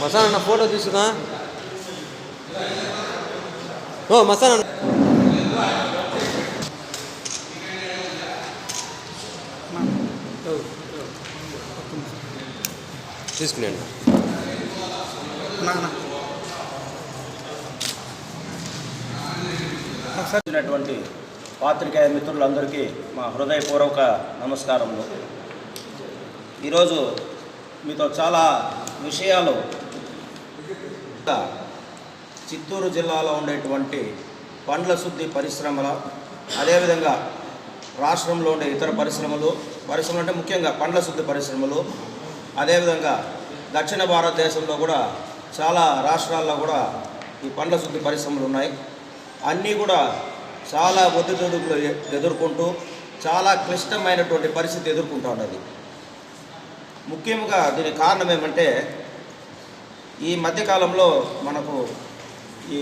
మసాన్ అన్న ఫోటో తీసుకున్నా ఓ మసాన్ అన్న. తీసుకునేయండి. వచ్చినటువంటి పాత్రికేయ మిత్రులందరికీ మా హృదయపూర్వక నమస్కారములు. ఈరోజు మీతో చాలా విషయాలు చిత్తూరు జిల్లాలో ఉండేటువంటి పండ్ల శుద్ధి పరిశ్రమల అదేవిధంగా రాష్ట్రంలో ఉండే ఇతర పరిశ్రమలు పరిశ్రమలు అంటే ముఖ్యంగా పండ్ల శుద్ధి పరిశ్రమలు అదేవిధంగా దక్షిణ భారతదేశంలో కూడా చాలా రాష్ట్రాల్లో కూడా ఈ పండ్ల శుద్ధి పరిశ్రమలు ఉన్నాయి. అన్నీ కూడా చాలా ఒత్తిడుగులు ఎ- ఎదుర్కొంటూ చాలా క్లిష్టమైనటువంటి పరిస్థితి ఎదుర్కొంటూ ఉన్నది. ముఖ్యంగా దీనికి కారణం ఏమంటే ఈ మధ్యకాలంలో మనకు ఈ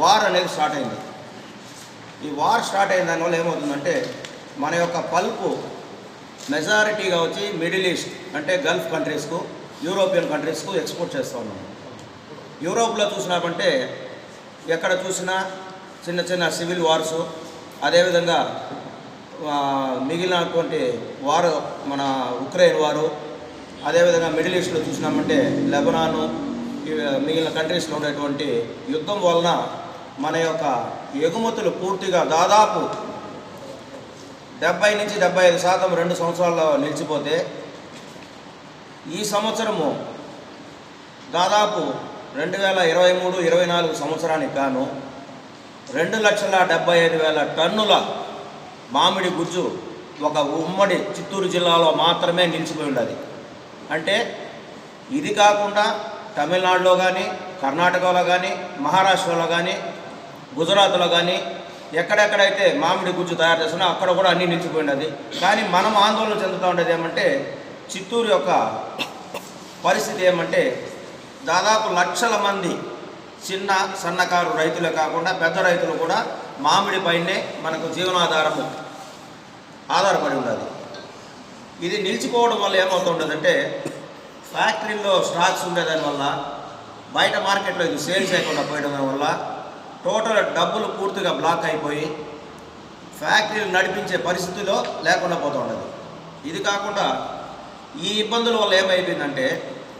వార్ అనేది స్టార్ట్ అయింది. ఈ వార్ స్టార్ట్ అయిన దానివల్ల ఏమవుతుందంటే మన యొక్క పల్పు మెజారిటీగా వచ్చి మిడిల్ ఈస్ట్ అంటే గల్ఫ్ కంట్రీస్కు యూరోపియన్ కంట్రీస్కు ఎక్స్పోర్ట్ చేస్తూ ఉన్నాం. యూరోప్లో చూసినామంటే ఎక్కడ చూసినా చిన్న చిన్న సివిల్ వార్సు అదేవిధంగా మిగిలినటువంటి వారు మన ఉక్రెయిన్ వారు అదేవిధంగా మిడిల్ ఈస్ట్లో చూసినామంటే లెబనాను మిగిలిన కంట్రీస్లో ఉండేటువంటి యుద్ధం వలన మన యొక్క ఎగుమతులు పూర్తిగా దాదాపు డెబ్బై నుంచి డెబ్బై ఐదు శాతం రెండు సంవత్సరాల్లో నిలిచిపోతే ఈ సంవత్సరము దాదాపు రెండు వేల ఇరవై మూడు ఇరవై నాలుగు సంవత్సరానికి గాను రెండు లక్షల డెబ్బై ఐదు వేల టన్నుల మామిడి గుజ్జు ఒక ఉమ్మడి చిత్తూరు జిల్లాలో మాత్రమే నిలిచిపోయి ఉన్నది అంటే ఇది కాకుండా తమిళనాడులో కానీ కర్ణాటకలో కానీ మహారాష్ట్రలో కానీ గుజరాత్లో కానీ ఎక్కడెక్కడైతే మామిడి గుజ్జు తయారు చేస్తున్నా అక్కడ కూడా అన్నీ నిలిచిపోయినది. కానీ మనం ఆందోళన చెందుతూ ఉండేది ఏమంటే చిత్తూరు యొక్క పరిస్థితి ఏమంటే దాదాపు లక్షల మంది చిన్న సన్నకారు రైతులే కాకుండా పెద్ద రైతులు కూడా మామిడి పైనే మనకు జీవనాధారము ఆధారపడి ఉన్నది ఇది నిలిచిపోవడం వల్ల ఏమవుతుంటుందంటే ఫ్యాక్టరీలో స్టాక్స్ ఉండేదాని వల్ల బయట మార్కెట్లో ఇది సేల్స్ చేయకుండా పోయడం వల్ల టోటల్ డబ్బులు పూర్తిగా బ్లాక్ అయిపోయి ఫ్యాక్టరీలు నడిపించే పరిస్థితిలో లేకుండా పోతూ ఉండదు. ఇది కాకుండా ఈ ఇబ్బందుల వల్ల ఏమైపోయిందంటే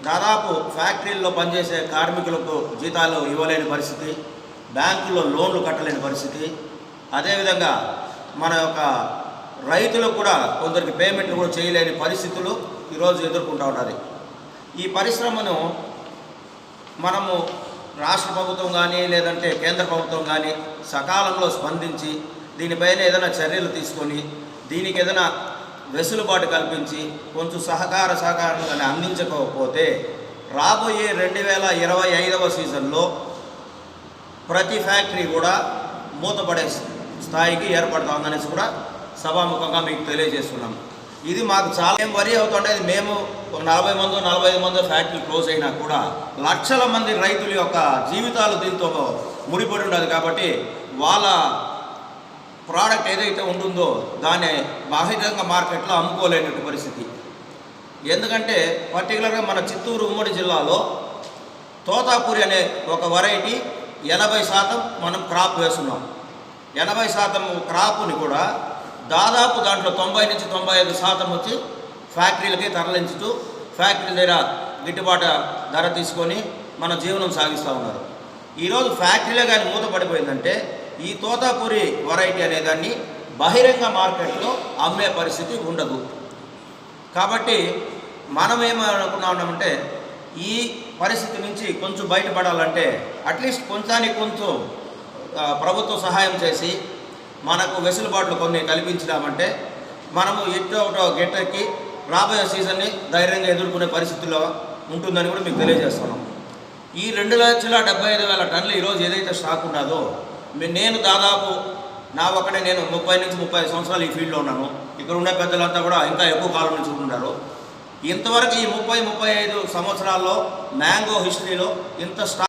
దాదాపు ఫ్యాక్టరీల్లో పనిచేసే కార్మికులకు జీతాలు ఇవ్వలేని పరిస్థితి బ్యాంకుల్లో లోన్లు కట్టలేని పరిస్థితి. అదేవిధంగా మన యొక్క రైతులకు కూడా కొందరికి పేమెంట్లు కూడా చేయలేని పరిస్థితులు ఈరోజు ఎదుర్కొంటూ ఉన్నది. ఈ పరిశ్రమను మనము రాష్ట్ర ప్రభుత్వం కానీ లేదంటే కేంద్ర ప్రభుత్వం కానీ సకాలంలో స్పందించి దీనిపైన ఏదైనా చర్యలు తీసుకొని దీనికి ఏదైనా వెసులుబాటు కల్పించి కొంచెం సహకార సహకారం కానీ అందించకపోతే రాబోయే రెండు వేల ఇరవై ఐదవ సీజన్లో ప్రతి ఫ్యాక్టరీ కూడా మూతపడే స్థాయికి ఏర్పడుతుందనేసి కూడా సభాముఖంగా మీకు తెలియజేస్తున్నాం. ఇది మాకు చాలా ఏం వరి అవుతుండేది మేము ఒక నలభై మంది నలభై ఐదు మంది ఫ్యాక్టరీ క్లోజ్ అయినా కూడా లక్షల మంది రైతుల యొక్క జీవితాలు దీంతో ముడిపడి ఉండదు కాబట్టి వాళ్ళ ప్రోడక్ట్ ఏదైతే ఉంటుందో దాన్ని బహిరంగ మార్కెట్లో అమ్ముకోలేనటువంటి పరిస్థితి. ఎందుకంటే పర్టికులర్గా మన చిత్తూరు ఉమ్మడి జిల్లాలో తోతాపూరి అనే ఒక వెరైటీ ఎనభై శాతం మనం క్రాప్ వేస్తున్నాం. ఎనభై శాతం క్రాప్ని కూడా దాదాపు దాంట్లో తొంభై నుంచి తొంభై ఐదు శాతం వచ్చి ఫ్యాక్టరీలకి తరలించుతూ ఫ్యాక్టరీ దగ్గర గిట్టుబాటు ధర తీసుకొని మన జీవనం సాగిస్తూ ఉన్నారు. ఈరోజు ఫ్యాక్టరీలే కానీ మూతపడిపోయిందంటే ఈ తోతాపూరి వెరైటీ అనేదాన్ని బహిరంగ మార్కెట్లో అమ్మే పరిస్థితి ఉండదు. కాబట్టి మనం ఏమనుకున్నామంటే ఈ పరిస్థితి నుంచి కొంచెం బయటపడాలంటే అట్లీస్ట్ కొంచానికి కొంచెం ప్రభుత్వం సహాయం చేసి మనకు వెసులుబాట్లు కొన్ని కల్పించినామంటే మనము ఎట్టో ఒకటో గెట్టెక్కి రాబోయే సీజన్ని ధైర్యంగా ఎదుర్కొనే పరిస్థితిలో ఉంటుందని కూడా మీకు తెలియజేస్తున్నాం. ఈ రెండు లక్షల డెబ్బై ఐదు వేల టన్నులు ఈరోజు ఏదైతే స్టాక్ ఉన్నదో నేను దాదాపు నా ఒక్కడే నేను ముప్పై నుంచి ముప్పై ఐదు సంవత్సరాలు ఈ ఫీల్డ్లో ఉన్నాను. ఇక్కడ ఉండే పెద్దలంతా కూడా ఇంకా ఎక్కువ కాలం నుంచి ఉన్నారు ఇంతవరకు ఈ ముప్పై ముప్పై ఐదు సంవత్సరాల్లో మ్యాంగో హిస్టరీలో ఇంత స్టాక్